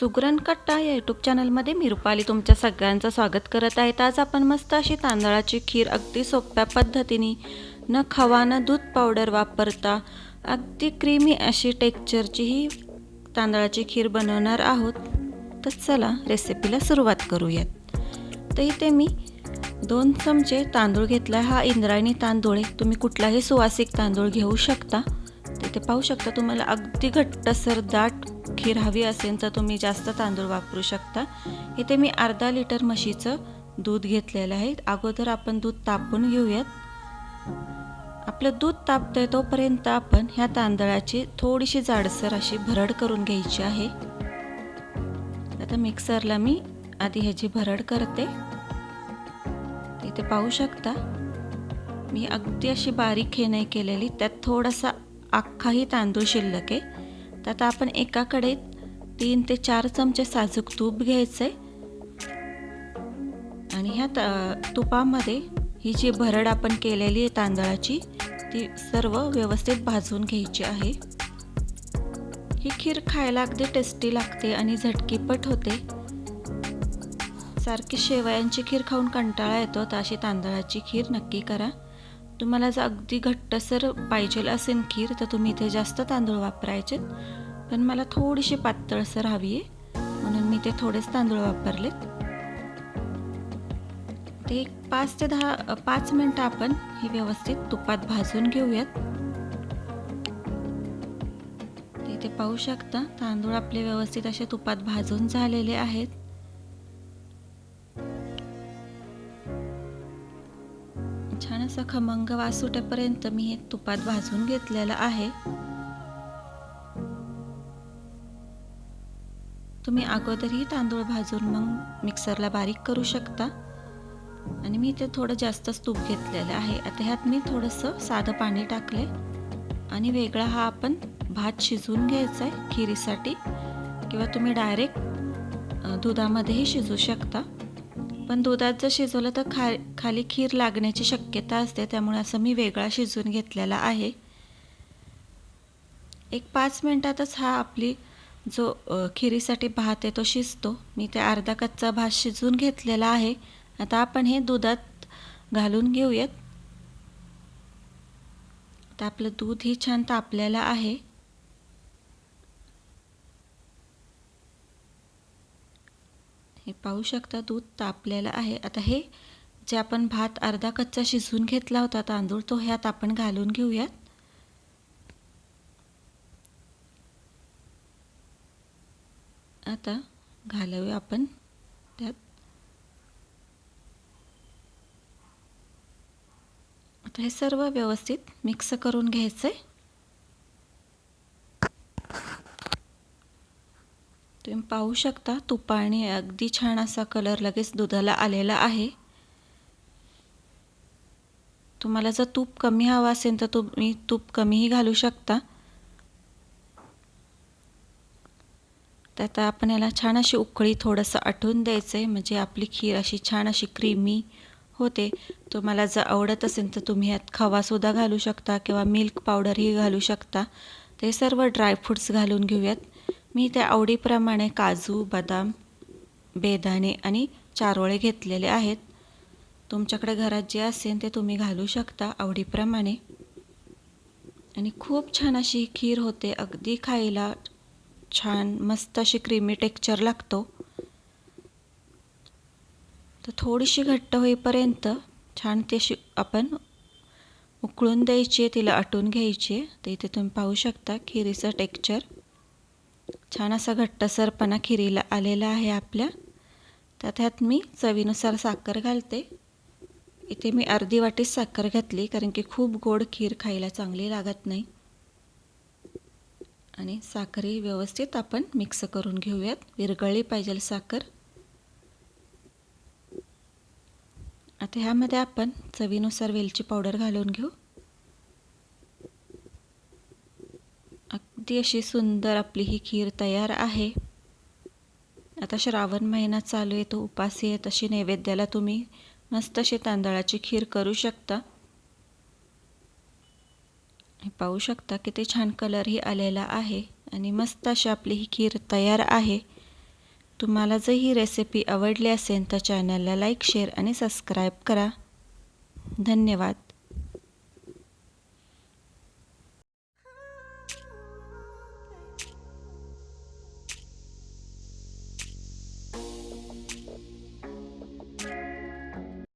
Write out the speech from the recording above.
सुगरण कट्टा या यूट्यूब चॅनलमध्ये मी रुपाली तुमच्या सगळ्यांचं स्वागत करत आहे. आज आपण मस्त अशी तांदळाची खीर अगदी सोप्या पद्धतीने न खवा न दूध पावडर वापरता अगदी क्रीमी अशी टेक्चरची ही तांदळाची खीर बनवणार आहोत. तर चला रेसिपीला सुरुवात करूयात. तर इथे मी दोन चमचे तांदूळ घेतला हा इंद्रायणी तांदूळ आहे. तुम्ही कुठलाही सुवासिक तांदूळ घेऊ शकता. तिथे पाहू शकता तुम्हाला अगदी घट्टसर दाट खीर हवी असेल तर तुम्ही जास्त तांदूळ वापरू शकता. इथे मी अर्धा लिटर म्हशीचं दूध घेतलेलं आहे. अगोदर आपण दूध तापून घेऊयात. आपलं दूध तापतंय तोपर्यंत आपण ह्या तांदळाची थोडीशी जाडसर अशी भरड करून घ्यायची आहे. आता मिक्सरला मी आधी ह्याची भरड करते. इथे पाहू शकता मी अगदी अशी बारीक हे नाही केलेली. त्यात थोडासा अख्खाही तांदूळ शिल्लक आहे. तर आता आपण एकाकडे तीन ते चार चमचे साजूक तूप घ्यायचं आहे आणि ह्या त तुपामध्ये ही जी भरड आपण केलेली आहे तांदळाची ती सर्व व्यवस्थित भाजून घ्यायची आहे. ही खीर खायला अगदी टेस्टी लागते आणि झटकीपट होते. सारखी शेवयांची खीर खाऊन कंटाळा येतो तर अशी तांदळाची खीर नक्की करा. तुम्हाला जर अगदी घट्टसर पाहिजे असेल खीर तर तुम्ही इथे जास्त तांदूळ वापरायचे. पण मला थोडीशी पातळसर हवी आहे म्हणून मी ते थोडेच तांदूळ वापरलेत. ते एक पाच ते दहा पाच मिनटं आपण हे व्यवस्थित तुपात भाजून घेऊयात. ते इथे पाहू शकता तांदूळ आपले व्यवस्थित असे तुपात भाजून झालेले आहेत. छान असा खमंग वास सुटेपर्यंत मी हे तुपात भाजून घेतलेलं आहे. तुम्ही अगोदरही तांदूळ भाजून मग मिक्सरला बारीक करू शकता. आणि मी इथे थोडं जास्तच तूप घेतलेलं आहे. आता ह्यात मी थोडंसं साधं पाणी टाकले. आणि वेगळा हा आपण भात शिजवून घ्यायचा आहे खिरीसाठी. किंवा तुम्ही डायरेक्ट दुधामध्येही शिजू शकता. पण दुधात जर शिजवलं तर खा खाली खीर लागण्याची शक्यता असते त्यामुळे असं मी वेगळा शिजवून घेतलेला आहे. एक पाच मिनटातच हा आपली जो खिरीसाठी भात आहे तो शिजतो. मी ते अर्धा कच्चा भात शिजवून घेतलेला आहे. आता आपण हे दुधात घालून घेऊयात. आता आपलं दूधही छान तापलेलं आहे हे पाहू शकता दूध तापलेलं आहे. आता हे जे आपण भात अर्धा कच्चा शिजवून घेतला होता तांदूळ तो ह्यात आपण घालून घेऊयात. आता घालूया आपण त्यात. आता हे सर्व व्यवस्थित मिक्स करून घ्यायचं आहे तुम्ही पाहू शकता तुपाने अगदी छान असा कलर लगेच दुधाला आलेला आहे. तुम्हाला जर तूप कमी हवं असेल तर तुम्ही तूप कमीही घालू शकता. त्यात आपण याला छान अशी उकळी थोडंसं आटवून द्यायचं आहे म्हणजे आपली खीर अशी छान अशी क्रीमी होते. तुम्हाला जर आवडत असेल तर तुम्ही यात खवासुद्धा घालू शकता किंवा मिल्क पावडरही घालू शकता. ते सर्व ड्रायफ्रूट्स घालून घेऊयात. मी त्या आवडीप्रमाणे काजू बदाम बेदाणे आणि चारोळे घेतलेले आहेत. तुमच्याकडे घरात जे असेल ते तुम्ही घालू शकता आवडीप्रमाणे. आणि खूप छान अशी खीर होते अगदी खायला छान मस्त अशी क्रीमी टेक्चर लागतो. तर थोडीशी घट्ट होईपर्यंत छान ते शि आपण उकळून द्यायची तिला आटून घ्यायची. तर इथे तुम्ही पाहू शकता खिरीचं टेक्चर छान असा घट्टसरपणा खिरीला आलेला आहे आपल्या. तर त्यात मी चवीनुसार साखर घालते. इथे मी अर्धी वाटीच साखर घातली कारण की खूप गोड खीर खायला चांगली लागत नाही. आणि साखरही व्यवस्थित आपण मिक्स करून घेऊयात. विरघळली पाहिजे साखर. आता ह्यामध्ये आपण चवीनुसार वेलची पावडर घालून घेऊ. अगदी अशी सुंदर आपली ही खीर तयार आहे. आता श्रावण महिना चालू आहे तो उपासी आहे. तशी नैवेद्याला तुम्ही मस्त अशी तांदळाची खीर करू शकता. हे पाहू शकता किती छान कलरही आलेला आहे आणि मस्त अशी आपली ही खीर तयार आहे. तुम्हाला जर ही रेसिपी आवडली असेल तर चॅनलला लाईक शेअर आणि सबस्क्राईब करा. धन्यवाद.